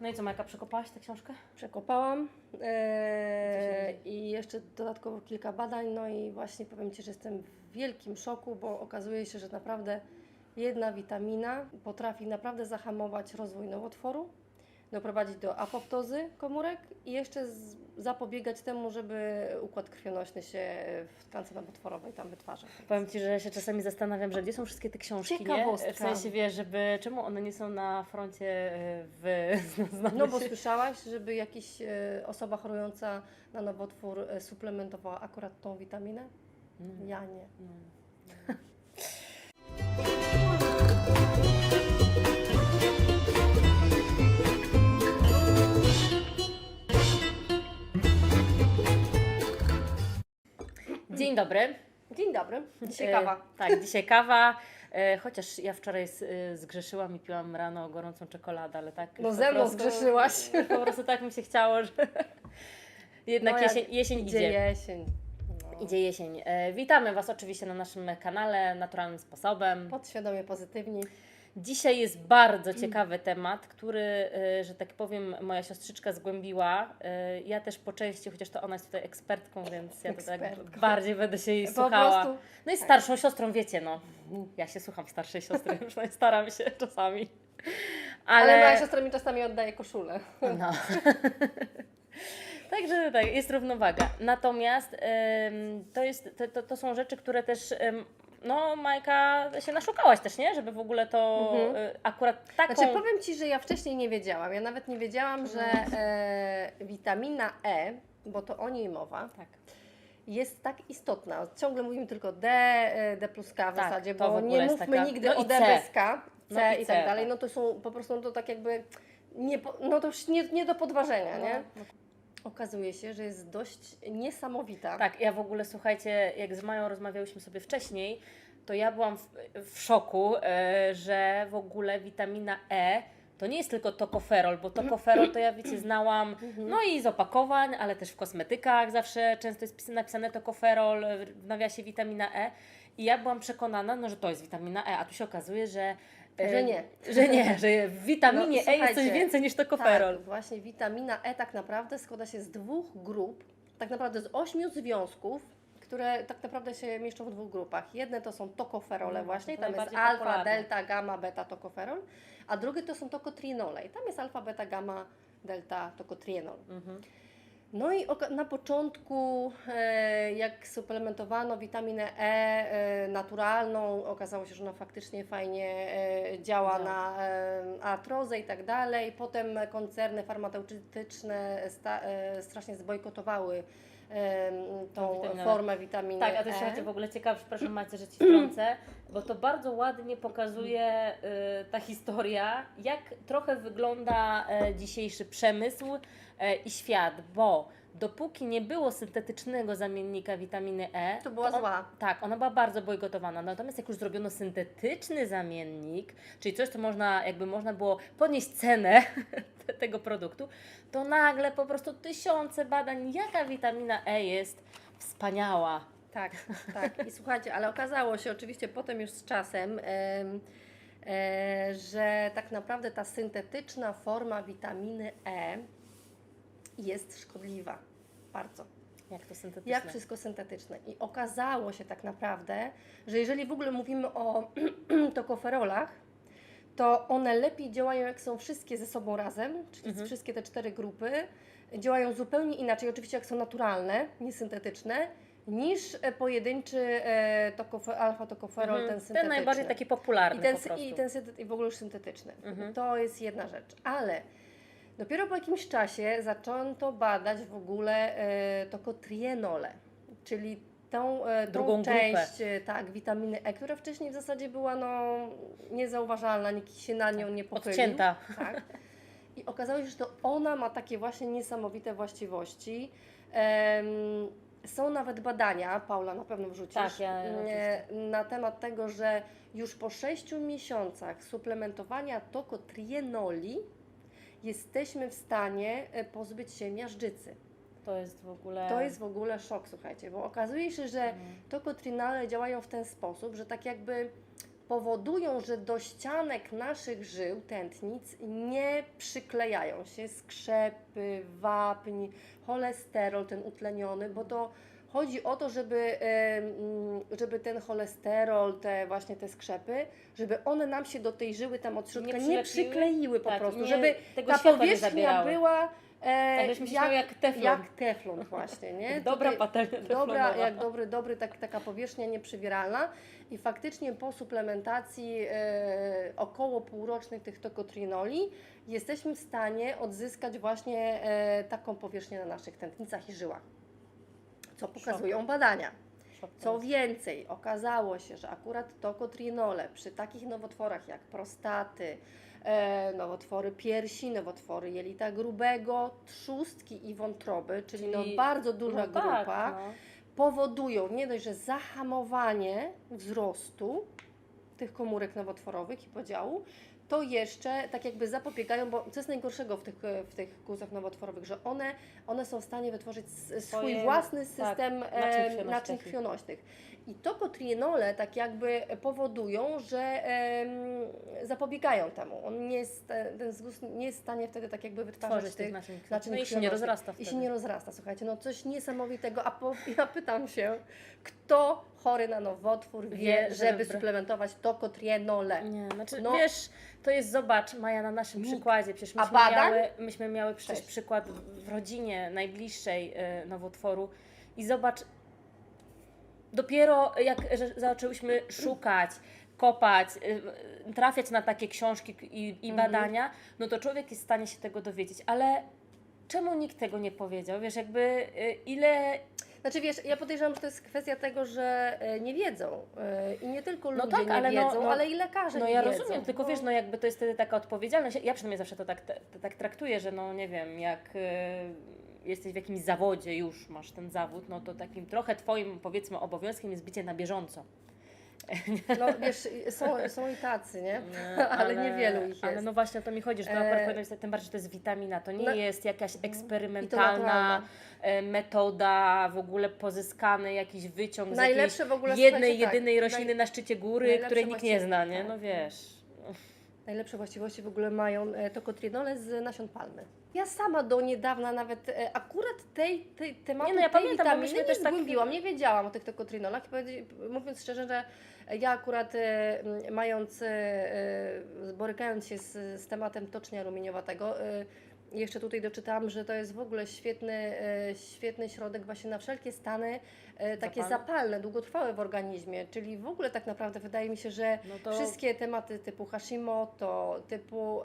No i co, Majka, przekopałaś tę książkę? Przekopałam e, i jeszcze dodatkowo kilka badań, no i właśnie powiem Ci, że jestem w wielkim szoku, bo okazuje się, że naprawdę jedna witamina potrafi naprawdę zahamować rozwój nowotworu, doprowadzić do apoptozy komórek i jeszcze z, zapobiegać temu, żeby układ krwionośny się w tkance nowotworowej tam wytwarzał. Powiem Ci, że się czasami zastanawiam, że gdzie są wszystkie te książki, nie? W sensie, wiesz, żeby, czemu one nie są na froncie y, w... No bo słyszałaś, żeby jakaś e, osoba chorująca na nowotwór e, suplementowała akurat tą witaminę? Mm, Ja nie. mm. dobry. Dzień dobry, dzisiaj E, kawa. tak, dzisiaj kawa. E, chociaż ja wczoraj z, e, zgrzeszyłam i piłam rano gorącą czekoladę, ale tak. No ze mną prostu- zgrzeszyłaś. Po prostu tak mi się chciało, że jednak No, jesień, jesień Idzie idzie. jesień. No. Idzie jesień. E, witamy Was oczywiście na naszym kanale naturalnym sposobem. Podświadomie pozytywni. Dzisiaj jest bardzo ciekawy temat, który, e, że tak powiem, moja siostrzyczka zgłębiła. E, Ja też po części, chociaż to ona jest tutaj ekspertką, więc ja to tak bardziej będę się jej Po słuchała. prostu No i starszą siostrą, wiecie, no. Ja się słucham starszej siostry, przynajmniej staram się czasami. Ale, Ale, moja siostra mi czasami oddaje koszulę. no. Także tak, jest równowaga. Natomiast em, to, jest, to, to, to są rzeczy, które też, em, no Majka, się naszukałaś też, nie? Żeby w ogóle to Mhm. y, akurat taką... Znaczy powiem Ci, że ja wcześniej nie wiedziałam. Ja nawet nie wiedziałam, że Mhm. e, witamina E, bo to o niej mowa, Tak. jest tak istotna. Ciągle mówimy tylko D, e, D plus K w Tak, zasadzie, w bo ogóle nie mówmy taka- nigdy no o D bez K, C No i i, tak dalej. tak. No to są po prostu no to tak jakby nie, no to już nie, nie do podważenia, nie? Okazuje się, że jest dość niesamowita. Tak, ja w ogóle słuchajcie, jak z Mają rozmawiałyśmy sobie wcześniej, to ja byłam w, w szoku, e, że w ogóle witamina E to nie jest tylko tokoferol, bo tokoferol to ja wiecie znałam Mhm. no i z opakowań, ale też w kosmetykach zawsze często jest pis- napisane tokoferol, w nawiasie witamina E i ja byłam przekonana, no, że to jest witamina E, a tu się okazuje, że Że nie. Że nie, że w witaminie No, E jest coś więcej niż tokoferol. Tak, właśnie witamina E tak naprawdę składa się z dwóch grup, tak naprawdę z ośmiu związków, które tak naprawdę się mieszczą w dwóch grupach. Jedne to są tokoferole No, właśnie, to tam jest alfa, popularne. delta, gamma, beta tokoferol, a drugie to są tokotrienole i tam jest alfa, beta, gamma, delta tokotrienol. Mhm. No i na początku, e, jak suplementowano witaminę E e, naturalną, okazało się, że ona faktycznie fajnie e, działa Działa. na e, artrozę i tak dalej. Potem koncerny farmaceutyczne e, strasznie zbojkotowały e, tą witaminę E. formę witaminy Tak, a to E. słuchajcie, w ogóle ciekawe, przepraszam Macie, że Ci wtrącę, bo to bardzo ładnie pokazuje y, ta historia, jak trochę wygląda e, dzisiejszy przemysł e, i świat, bo dopóki nie było syntetycznego zamiennika witaminy E, To była on- zła. Tak, ona była bardzo bojkotowana. Natomiast jak już zrobiono syntetyczny zamiennik, czyli coś, co można, jakby można było podnieść cenę te- tego produktu, to nagle po prostu tysiące badań, jaka witamina E jest wspaniała. Tak, tak. I słuchajcie, ale okazało się oczywiście potem już z czasem, em, e, że tak naprawdę ta syntetyczna forma witaminy E jest szkodliwa. Bardzo. Jak to syntetyczne? Jak wszystko syntetyczne. I okazało się tak naprawdę, że jeżeli w ogóle mówimy o tokoferolach, to one lepiej działają, jak są wszystkie ze sobą razem, czyli Mhm. wszystkie te cztery grupy, działają zupełnie inaczej, oczywiście jak są naturalne, niesyntetyczne, niż e, pojedynczy e, tokofe, alfa-tokoferol, Mhm. ten syntetyczny. Ten najbardziej taki popularny I ten, po prostu. i ten i w ogóle już syntetyczny. Mhm. To jest jedna rzecz. Ale dopiero po jakimś czasie zaczęto badać w ogóle e, tokotrienole, czyli tą, e, tą Drugą część e, tak, witaminy E, która wcześniej w zasadzie była no, niezauważalna, nikt się na nią nie pochylił. Odcięta. Tak. I okazało się, że to ona ma takie właśnie niesamowite właściwości. Em, są nawet badania, Paula na pewno wrzucisz, Tak, ja- e, na temat tego, że już po 6 miesiącach suplementowania tokotrienoli jesteśmy w stanie e, pozbyć się miażdżycy. To jest w ogóle... To jest w ogóle szok, słuchajcie, bo okazuje się, że Mhm. tokotrienole działają w ten sposób, że tak jakby powodują, że do ścianek naszych żył, tętnic, nie przyklejają się skrzepy, wapń, cholesterol ten utleniony, bo to chodzi o to, żeby, żeby ten cholesterol, te właśnie te skrzepy, żeby one nam się do tej żyły tam od środka nie, przylepiły? przykleiły po Tak, prostu, nie- żeby ta nie powierzchnia była e, Tak śmiały jak teflon. jak teflon właśnie, nie? Dobra Tutaj- patelnia Dobra, jak dobry, dobry tak, taka powierzchnia nieprzywieralna i faktycznie po suplementacji e, około półrocznych tych tokotrinoli jesteśmy w stanie odzyskać właśnie e, taką powierzchnię na naszych tętnicach i żyłach, co pokazują badania. Co więcej, okazało się, że akurat tokotrinole przy takich nowotworach jak prostaty, e, nowotwory piersi, nowotwory jelita grubego, trzustki i wątroby, czyli, Czyli- no bardzo duża No grupa, tak, no. powodują nie dość, że zahamowanie wzrostu tych komórek nowotworowych i podziału, to jeszcze tak jakby zapobiegają, bo co jest najgorszego w tych, w tych guzach nowotworowych, że one, one są w stanie wytworzyć swój Swoje, własny tak, system naczyń e, krwionośnych. naczyń krwionośnych. I tokotrienole tak jakby powodują, że zapobiegają temu. On nie jest, ten zguz nie jest w stanie wtedy tak jakby wytwarzać Tworzyć tych naczyń naczyń No i się nie rozrasta I wtedy. się nie rozrasta, słuchajcie, no coś niesamowitego. A po, ja pytam się, kto chory na nowotwór wie, Wie, żeby żeby- suplementować tokotrienole? Nie, znaczy No. wiesz, to jest, zobacz Maja, na naszym Nikt. przykładzie, przecież A myśmy badań? miały, myśmy miały przecież Cześć. przykład w w rodzinie najbliższej e, nowotworu i zobacz, dopiero jak że zaczęłyśmy szukać, kopać, e, trafiać na takie książki i, i Mhm. badania, no to człowiek jest w stanie się tego dowiedzieć, ale czemu nikt tego nie powiedział? Wiesz, jakby e, ile Znaczy wiesz, ja podejrzewam, że to jest kwestia tego, że e, nie wiedzą. E, I nie tylko No ludzie tak, nie ale no- wiedzą, no- ale i lekarze No nie ja wiedzą. rozumiem, tylko bo- wiesz, no jakby to jest wtedy taka odpowiedzialność. Ja przynajmniej zawsze to tak, tak, traktuję, że no nie wiem, jak y, jesteś w jakimś zawodzie, już masz ten zawód, no to takim trochę twoim powiedzmy obowiązkiem jest bycie na bieżąco. No wiesz, są, są i tacy, nie? Nie, Ale niewielu ich Ale jest. no właśnie o to mi chodzi, że to E, akurat powinno być, tym bardziej, że to jest witamina, to nie no- jest jakaś eksperymentalna e, metoda, w ogóle pozyskany jakiś wyciąg z Najlepsze w ogóle, jakiejś jednej, tak, jedynej rośliny naj- na szczycie góry, najlepsze której nikt nie zna, nie? tak. No wiesz. Najlepsze właściwości w ogóle mają e, tokotrinole z nasion palmy. Ja sama do niedawna nawet e, akurat tej, tej tematu Nie, no ja tej pamiętam, witaminy nie też tak- zgłębiłam, nie wiedziałam o tych tokotrinolach i mówiąc szczerze, że ja akurat e, mając, borykając się z, z tematem tocznia rumieniowatego, jeszcze tutaj doczytałam, że to jest w ogóle świetny, e, świetny środek właśnie na wszelkie stany e, takie Zapalne? zapalne, długotrwałe w organizmie, czyli w ogóle tak naprawdę wydaje mi się, że No to Wszystkie tematy typu Hashimoto, typu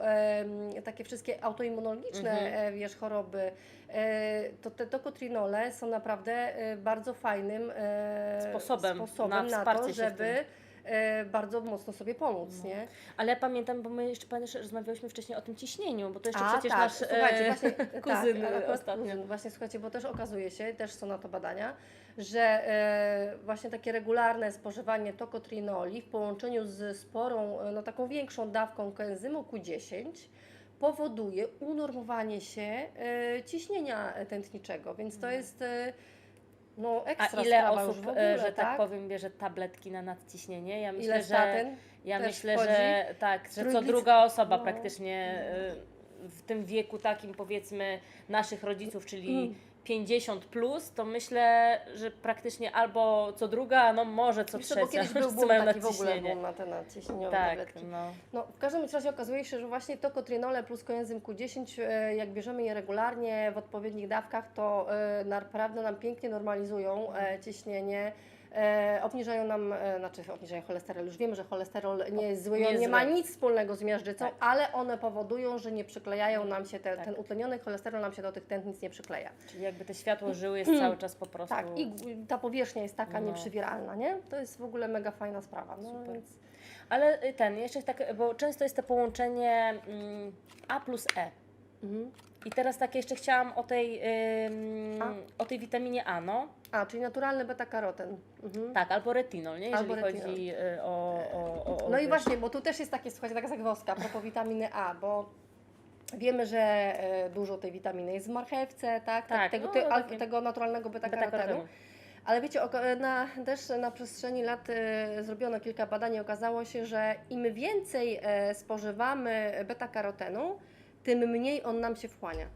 takie wszystkie autoimmunologiczne Mhm. e, wiesz, choroby, e, to te tokotrinole są naprawdę bardzo fajnym e, Sposobem sposobem na na, to, żeby bardzo mocno sobie pomóc, No. nie? Ale ja pamiętam, bo my jeszcze pamiętasz, rozmawiałyśmy wcześniej o tym ciśnieniu, bo to jeszcze A, przecież tak, nasz słuchajcie, e, właśnie, kuzyn tak, ostatnio. Kuzyn, właśnie słuchajcie, bo też okazuje się, też są na to badania, że e, właśnie takie regularne spożywanie tokotrinoli w połączeniu z sporą, e, no taką większą dawką koenzymu Q10 powoduje unormowanie się e, ciśnienia tętniczego, więc to jest e, no A ekstra ile sprawa osób, w ogóle, e, że tak, tak? powiem, bierze tabletki na nadciśnienie? Ja myślę, Ile że ja myślę, wchodzi? że tak, że co druga osoba no. praktycznie e, w tym wieku takim powiedzmy naszych rodziców, czyli Mm. 50 plus, to myślę, że praktycznie albo co druga, no może co Wiesz trzecia. bo kiedyś był boom taki w ogóle boom na te nadciśnieniowe Tak, tabletki. no. No, w każdym razie okazuje się, że właśnie tokotrinole plus koenzym Q10, e, jak bierzemy je regularnie w odpowiednich dawkach, to e, naprawdę nam pięknie normalizują e, ciśnienie. E, obniżają nam, e, znaczy obniżają cholesterol. Już wiemy, że cholesterol nie jest zły, Nie jest nie ma nic wspólnego z miażdżycą, Tak. ale one powodują, że nie przyklejają nam się, te, Tak. ten utleniony cholesterol nam się do tych tętnic nie przykleja. Czyli jakby te światło żyły jest cały czas po prostu... Tak, i ta powierzchnia jest taka No. nieprzywieralna, nie? To jest w ogóle mega fajna sprawa. No, Super. Więc... Ale y, ten, jeszcze tak, bo często jest to połączenie mm, A plus E. Mhm. I teraz tak jeszcze chciałam o tej, ym, A? o tej witaminie A, no. A, czyli naturalny beta-karoten. Mhm. Tak, albo retinol, nie? Jeżeli Albo retinol. chodzi y, o, o, o, o No i właśnie, bo tu też jest takie, słuchajcie, taka zagwozdka a propos witaminy A, bo wiemy, że e, dużo tej witaminy jest w marchewce, tak? Tak, tego, no, te, al- takie- tego naturalnego beta-karotenu. beta-karotenu. Ale wiecie, na, też na przestrzeni lat e, zrobiono kilka badań i okazało się, że im więcej e, spożywamy beta-karotenu, tym mniej on nam się wchłania.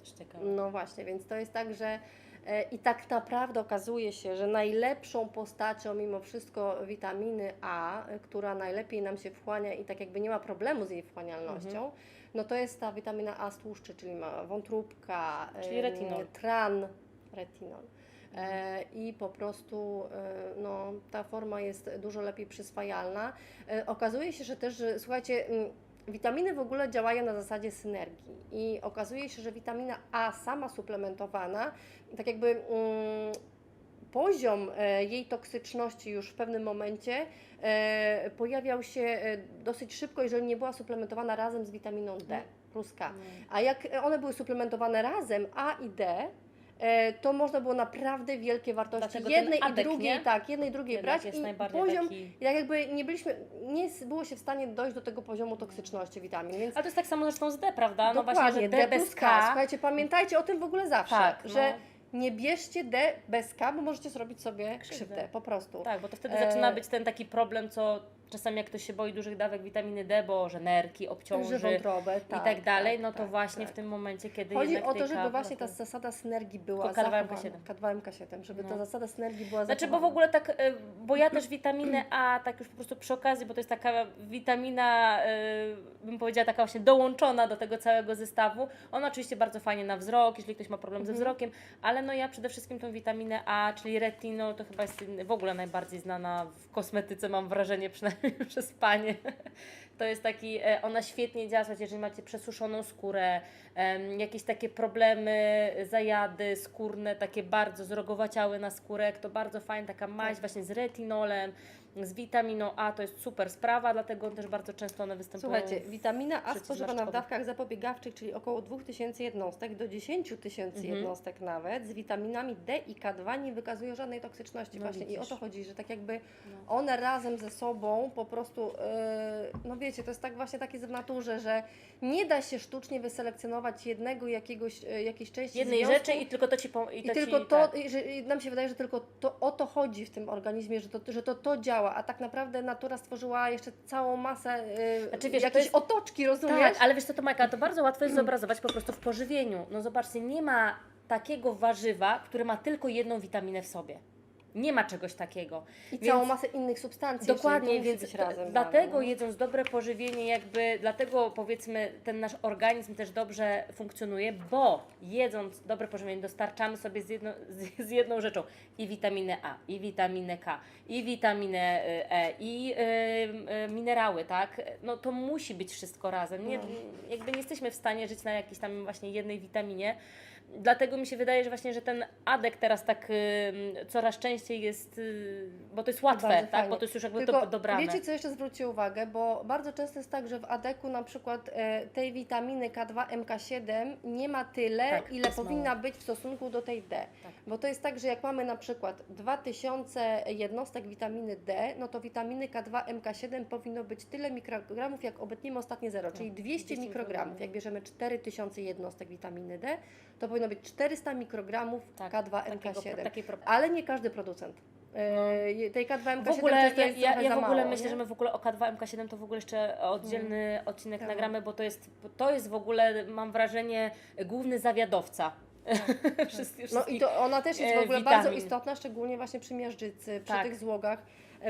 Też ciekawe. No właśnie, więc to jest tak, że e, i tak naprawdę okazuje się, że najlepszą postacią mimo wszystko witaminy A, która najlepiej nam się wchłania i tak jakby nie ma problemu z jej wchłanialnością, Mhm. no to jest ta witamina A z tłuszczy, czyli ma wątróbka, Czyli retinol. tran, retinol. E, Mhm. I po prostu e, no, ta forma jest dużo lepiej przyswajalna. E, okazuje się, że też, że, słuchajcie, witaminy w ogóle działają na zasadzie synergii i okazuje się, że witamina A sama suplementowana, tak jakby mm, poziom e, jej toksyczności już w pewnym momencie e, pojawiał się e, dosyć szybko, jeżeli nie była suplementowana razem z witaminą D plus K. Mm. A jak one były suplementowane razem, A i D, to można było naprawdę wielkie wartości Dlatego jednej i adek, drugiej, nie? tak, jednej i drugiej Jednak brać i poziom, taki... i tak jakby nie byliśmy, nie było się w stanie dojść do tego poziomu toksyczności witamin, więc Ale to jest tak samo zresztą z D, prawda? No właśnie, że D D bez K. K. Słuchajcie, pamiętajcie o tym w ogóle zawsze, Tak, że no. nie bierzcie D bez K, bo możecie zrobić sobie Krzywdę. krzywdę, po prostu. Tak, bo to wtedy E, zaczyna być ten taki problem, co czasami jak ktoś się boi dużych dawek witaminy D, bo że nerki obciąży wątrobę, i tak, tak dalej, tak, no to tak, właśnie tak. w tym momencie, kiedy Chodzi o to, żeby K właśnie ta zasada synergii była Tylko K2, zachowana. MK7. K2, MK7, żeby No. ta zasada synergii była Znaczy, bo zachowana. w ogóle tak, y, bo ja też witaminę A, tak już po prostu przy okazji, bo to jest taka witamina, y, bym powiedziała, taka właśnie dołączona do tego całego zestawu. Ona oczywiście bardzo fajnie na wzrok, jeżeli ktoś ma problem ze Mhm. wzrokiem, ale no ja przede wszystkim tą witaminę A, czyli retinol, to chyba jest w ogóle najbardziej znana w kosmetyce, mam wrażenie, przynajmniej przez panie. To jest taki, e, ona świetnie działa, jeżeli macie przesuszoną skórę, jakieś takie problemy, zajady skórne, takie bardzo zrogowaciałe na skórek, to bardzo fajna taka maź Tak. właśnie z retinolem, z witaminą A, to jest super sprawa, dlatego też bardzo często one występują. Słuchajcie, witamina A spożywana w dawkach zapobiegawczych, czyli około 2000 jednostek do 10 tysięcy Mhm. jednostek nawet, z witaminami D i K2 nie wykazuje żadnej toksyczności No właśnie. I o widzisz. to chodzi, że tak jakby No. one razem ze sobą po prostu, yy, no wiecie, to jest tak właśnie takie w naturze, że nie da się sztucznie wyselekcjonować jednego jakiegoś, yy, jakiejś części Jednej związku, rzeczy i tylko to ci pom- i i to tylko ci, to, tak. i że i nam się wydaje, że tylko to, o to chodzi w tym organizmie, że to, że to, to działa, a tak naprawdę natura stworzyła jeszcze całą masę yy, Znaczy, wiesz, to jakiejś jest- otoczki, rozumiesz? Tak, ale wiesz co to Majka, to bardzo łatwo jest zobrazować po prostu w pożywieniu. No zobaczcie, nie ma takiego warzywa, które ma tylko jedną witaminę w sobie. Nie ma czegoś takiego. I Więc- całą masę innych substancji. Dokładnie, więc razem dlatego no. jedząc dobre pożywienie, jakby dlatego powiedzmy ten nasz organizm też dobrze funkcjonuje, bo jedząc dobre pożywienie dostarczamy sobie z, jedno, z, z jedną rzeczą i witaminę A, i witaminę K, i witaminę y, E, i y, y, minerały, tak? No to musi być wszystko razem. Nie, No. Jakby nie jesteśmy w stanie żyć na jakiejś tam właśnie jednej witaminie. Dlatego mi się wydaje, że właśnie, że ten adek teraz tak y, coraz częściej jest, y, bo to jest łatwe, Bardzo tak? fajnie. Bo to jest już jakby Tylko do, dobrane. wiecie, co jeszcze zwróćcie uwagę, bo bardzo często jest tak, że w adeku na przykład e, tej witaminy K2, MK7 nie ma tyle, Tak, ile powinna mało. być w stosunku do tej D. Tak. Bo to jest tak, że jak mamy na przykład 2000 jednostek witaminy D, no to witaminy K2, MK7 powinno być tyle mikrogramów, jak obetniemy ostatnie zero, czyli 200 200 mikrogramów. mikrogramów. Jak bierzemy 4000 jednostek witaminy D, to powinno być 400 mikrogramów Tak, K2, takiego, MK7. takiej pro... Ale nie każdy producent. E, tej K2 MK7 W ogóle, ja, jest ja, ja w ogóle mało, myślę, nie? że my w ogóle o K2, MK7 to w ogóle jeszcze oddzielny odcinek Tak. nagramy, bo to jest, to jest w ogóle, mam wrażenie, główny zawiadowca. Wszystkich- No i to ona też jest e, w ogóle bardzo witamin. istotna, szczególnie właśnie przy miażdżycy, przy Tak. tych złogach, e,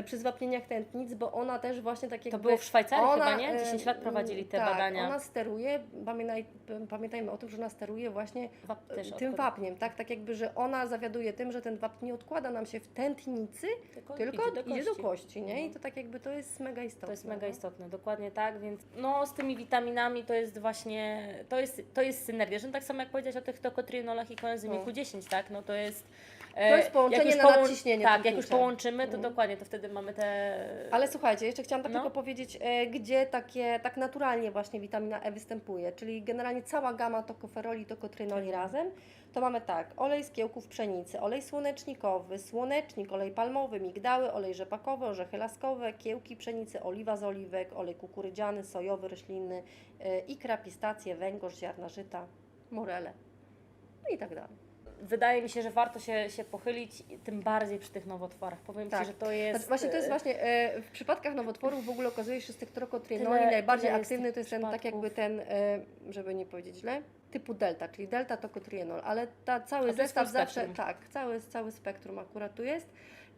przy zwapnieniach tętnic, bo ona też właśnie tak jakby... To było w Szwajcarii ona, chyba, nie? e, 10 lat prowadzili te tak, badania. ona steruje, pamiętaj, pamiętajmy o tym, że ona steruje właśnie Wap też tym odkłada- wapniem, tak? Tak jakby, że ona zawiaduje tym, że ten wapń nie odkłada nam się w tętnicy, Tylko, tylko idzie do kości, nie? I No. to tak jakby to jest mega istotne. To jest mega no. istotne, dokładnie tak, więc no z tymi witaminami to jest właśnie, to jest, to jest synergia, że tak samo jak powiedziałeś o tych tokotrynolach i koenzymiku No. 10, tak, no to jest... To jest połączenie na połą- nadciśnienie Tak, jak tętnicze. już połączymy, to Mhm. dokładnie, to wtedy mamy te... Ale słuchajcie, jeszcze chciałam tak No. tylko powiedzieć, e, gdzie takie, tak naturalnie właśnie witamina E występuje, czyli generalnie cała gama tokoferoli i tokotrynoli Mhm. razem, to mamy tak, olej z kiełków pszenicy, olej słonecznikowy, słonecznik, olej palmowy, migdały, olej rzepakowy, orzechy laskowe, kiełki pszenicy, oliwa z oliwek, olej kukurydziany, sojowy, roślinny, e, ikra, pistacje, węgorz, ziarna żyta, morele, no i tak dalej. Wydaje mi się, że warto się, się pochylić, tym bardziej przy tych nowotworach. Powiem Tak. Ci, że to jest... Znaczy, właśnie to jest e, właśnie, e, w przypadkach nowotworów w ogóle okazuje się, że z tych trokotrienoli najbardziej aktywny to jest ten, tak jakby ten, e, żeby nie powiedzieć źle, typu delta, czyli delta tokotrienol, ale ta cały zestaw zawsze, tak, cały, cały spektrum akurat tu jest.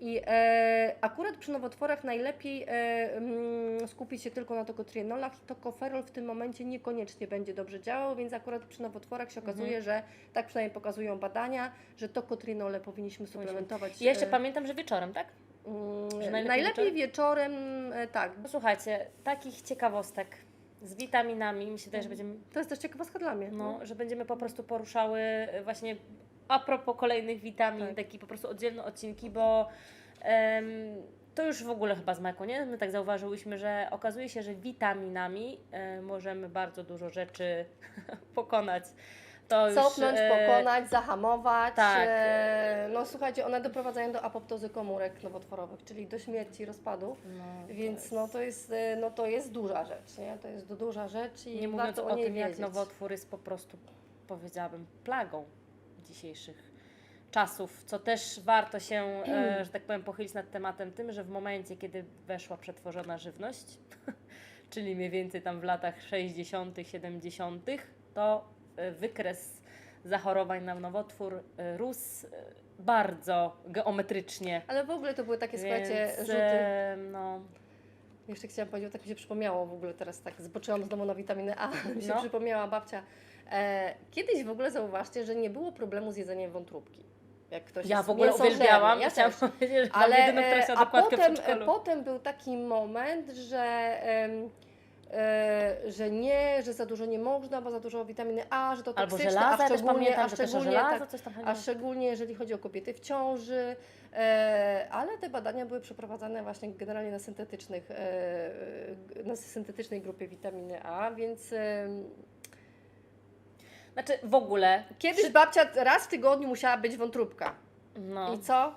I e, akurat przy nowotworach najlepiej e, mm, skupić się tylko na tokotrienolach i tokoferol w tym momencie niekoniecznie będzie dobrze działał, więc akurat przy nowotworach się Mhm. okazuje, że tak przynajmniej pokazują badania, że tokotrienole powinniśmy suplementować. I jeszcze e, pamiętam, że wieczorem, tak? Mm, Że najlepiej, najlepiej wieczorem, e, tak. No Słuchajcie, takich ciekawostek z witaminami, myślę też, że będziemy, To jest też ciekawostka dla mnie. no, że będziemy po prostu poruszały właśnie a propos kolejnych witamin, Tak. taki po prostu oddzielne odcinki, bo em, to już w ogóle chyba z Majką, nie? My tak zauważyłyśmy, że okazuje się, że witaminami e, możemy bardzo dużo rzeczy pokonać. To już, Cofnąć, e, pokonać, zahamować. tak. E, no słuchajcie, one doprowadzają do apoptozy komórek nowotworowych, czyli do śmierci, rozpadu. No, Więc no to jest, no to jest duża rzecz, nie? To jest duża rzecz i Nie mówiąc o o tym, jak wiedzieć. nowotwór jest po prostu, powiedziałabym, plagą dzisiejszych czasów, co też warto się, e, że tak powiem, pochylić nad tematem tym, że w momencie, kiedy weszła przetworzona żywność, czyli mniej więcej tam w latach 60., 70., to e, wykres zachorowań na nowotwór e, rósł bardzo geometrycznie. Ale w ogóle to były takie, słuchajcie, Więc, rzuty. e, no, Jeszcze chciałam powiedzieć, tak mi się przypomniało w ogóle teraz, tak zboczyłam z domu na witaminę A, mi się No. przypomniała babcia. E, kiedyś w ogóle zauważcie, że nie było problemu z jedzeniem wątróbki. Jak ktoś ja w ogóle uwielbiałam. Ja Chciałam też. powiedzieć, że Ale, jedyną, która e, chciała a dokładkę potem, w e, potem był taki moment, że, e, że nie, że za dużo nie można, bo za dużo witaminy A, że to Albo toksyczne, żelaza, a szczególnie, pamiętam, a szczególnie, żelazo tak, a szczególnie jeżeli chodzi o kobiety w ciąży, ale te badania były przeprowadzane właśnie generalnie na syntetycznych, na syntetycznej grupie witaminy A, więc Znaczy w ogóle, kiedyś babcia raz w tygodniu musiała być wątróbka. no, I co?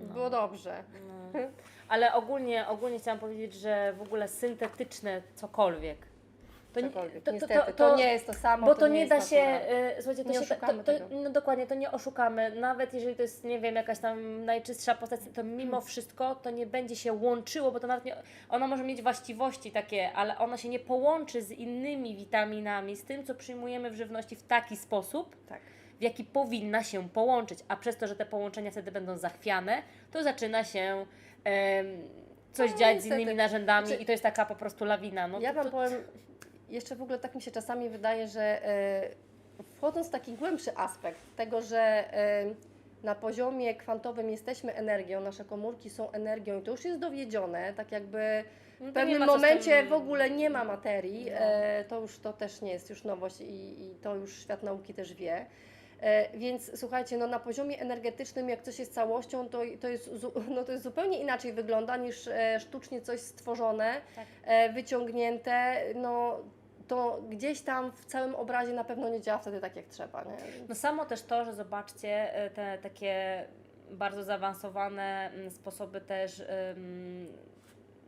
No. Było dobrze. no. ale ogólnie, ogólnie chciałam powiedzieć, że w ogóle syntetyczne cokolwiek. To, Cokolwiek. to, to, Niestety, to, to, nie jest to samo. Bo to, nie da się, y, słuchajcie, to Nie się, to, oszukamy to, tego. no dokładnie, to nie oszukamy, nawet jeżeli to jest, nie wiem, jakaś tam najczystsza postać, to Hmm. mimo wszystko to nie będzie się łączyło, bo to nawet nie, ona może mieć właściwości takie, ale ona się nie połączy z innymi witaminami, z tym, co przyjmujemy w żywności w taki sposób, Tak. w jaki powinna się połączyć, a przez to, że te połączenia wtedy będą zachwiane, to zaczyna się em, coś No, dziać z niestety. innymi narzędami Znaczy, i to jest taka po prostu lawina. No, ja to, Wam to, powiem, jeszcze w ogóle tak mi się czasami wydaje, że e, wchodząc w taki głębszy aspekt tego, że e, na poziomie kwantowym jesteśmy energią, nasze komórki są energią i to już jest dowiedzione, tak jakby no w pewnym momencie w ogóle nie ma materii, No. e, to już to też nie jest już nowość i, i to już świat nauki też wie. Więc słuchajcie, no na poziomie energetycznym, jak coś jest całością, to, to, jest, no to jest zupełnie inaczej wygląda niż sztucznie coś stworzone, Tak. wyciągnięte. No to gdzieś tam w całym obrazie na pewno nie działa wtedy tak jak trzeba. Nie? No samo też to, że zobaczcie e, te takie bardzo zaawansowane mm, sposoby też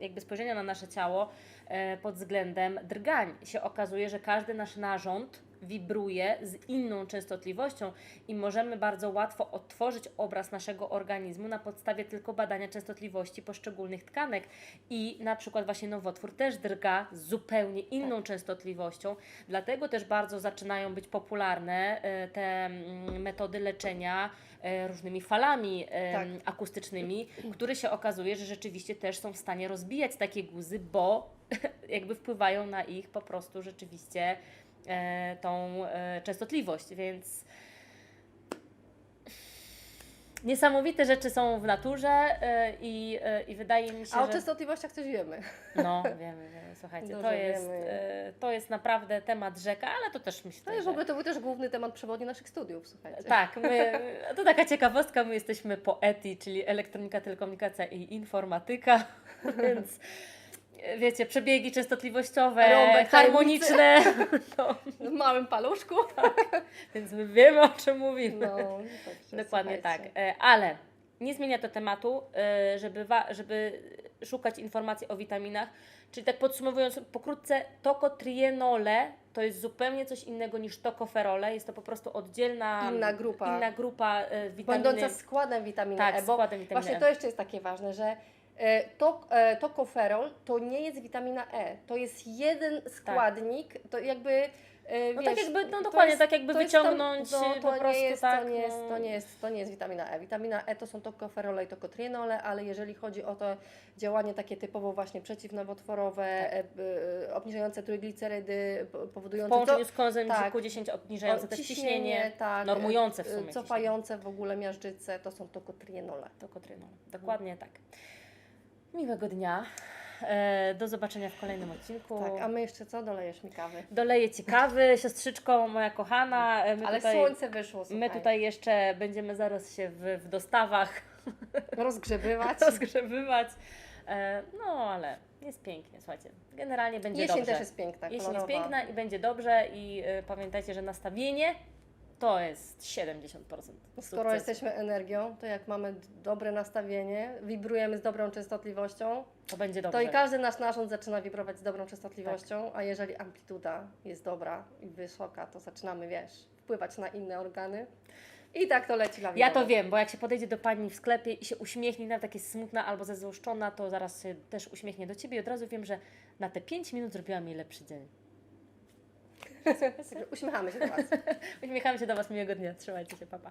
jakby spojrzenia na nasze ciało e, pod względem drgań. Się okazuje, że każdy nasz narząd wibruje z inną częstotliwością i możemy bardzo łatwo odtworzyć obraz naszego organizmu na podstawie tylko badania częstotliwości poszczególnych tkanek. I na przykład właśnie nowotwór też drga z zupełnie inną częstotliwością, dlatego też bardzo zaczynają być popularne e, te mm, metody leczenia e, różnymi falami em, Tak. akustycznymi, które się okazuje, że rzeczywiście też są w stanie rozbijać takie guzy, bo jakby wpływają na ich po prostu rzeczywiście e, tą e, częstotliwość, więc niesamowite rzeczy są w naturze e, i, e, i wydaje mi się, A o że... częstotliwościach coś wiemy. No, wiemy, wiemy, słuchajcie, Dużo to jest, wiemy. e, to jest naprawdę temat rzeka, ale to też myślę, To jest w że... ogóle to był też główny temat przewodni naszych studiów, słuchajcie. Tak, my, to taka ciekawostka, my jesteśmy po ETI, czyli elektronika, telekomunikacja i informatyka, więc e, wiecie, przebiegi częstotliwościowe, Rąbek harmoniczne, no, W małym paluszku. więc my wiemy o czym mówimy. No, Dokładnie tak, słuchajcie. E, ale nie zmienia to tematu, e, żeby, żeby szukać informacji o witaminach. Czyli tak podsumowując pokrótce, tokotrienole to jest zupełnie coś innego niż tokoferole. Jest to po prostu oddzielna Inna grupa. inna grupa e, witaminy. Będąca składem witaminy Tak, E, bo składem witaminy właśnie E. to jeszcze jest takie ważne, że to, e, tokoferol to nie jest witamina E, to jest jeden składnik, to jakby e, No wiesz, tak jakby, no dokładnie, tak jakby jest tam- wyciągnąć no, po to nie prostu jest, tak, to, nie jest, no. to, nie jest, to nie jest witamina E. Witamina E to są tokoferole i tokotrienole, ale jeżeli chodzi o to działanie takie typowo właśnie przeciwnowotworowe, Tak. e, e, obniżające trójglicerydy, po- W powodujące połączeniu to- z koenzymem tak. Q10 obniżające też ciśnienie, tak, normujące w e, sumie Cofające w ogóle miażdżycę, to są tokotrienole. tokotrienol. Dokładnie tak. Miłego dnia. E, do zobaczenia w kolejnym odcinku. Tak, a my jeszcze co? Dolejesz mi kawy. Doleję Ci kawy, siostrzyczko moja kochana. E, My Ale tutaj, słońce wyszło, słuchaj. My tutaj jeszcze będziemy zaraz się w, w dostawach rozgrzebywać. rozgrzebywać. E, no ale jest pięknie, słuchajcie. Generalnie będzie Jesień dobrze. też jest piękna, Jesień kolorowa. jest piękna i będzie dobrze i e, pamiętajcie, że nastawienie to jest 70%. Skoro sukcesu. jesteśmy energią, to jak mamy dobre nastawienie, wibrujemy z dobrą częstotliwością, to będzie to dobrze. i każdy nasz narząd zaczyna wibrować z dobrą częstotliwością, a jeżeli amplituda jest dobra i wysoka, to zaczynamy, wiesz, wpływać na inne organy. I tak to leci Ja lawinowo. to wiem, bo jak się podejdzie do pani w sklepie i się uśmiechnie, nawet jak jest smutna albo zezłoszczona, to zaraz się też uśmiechnie do ciebie i od razu wiem, że na te 5 minut zrobiła mi lepszy dzień. Uśmiechamy się do Was. Uśmiecham się do Was. Miłego dnia. Trzymajcie się, papa.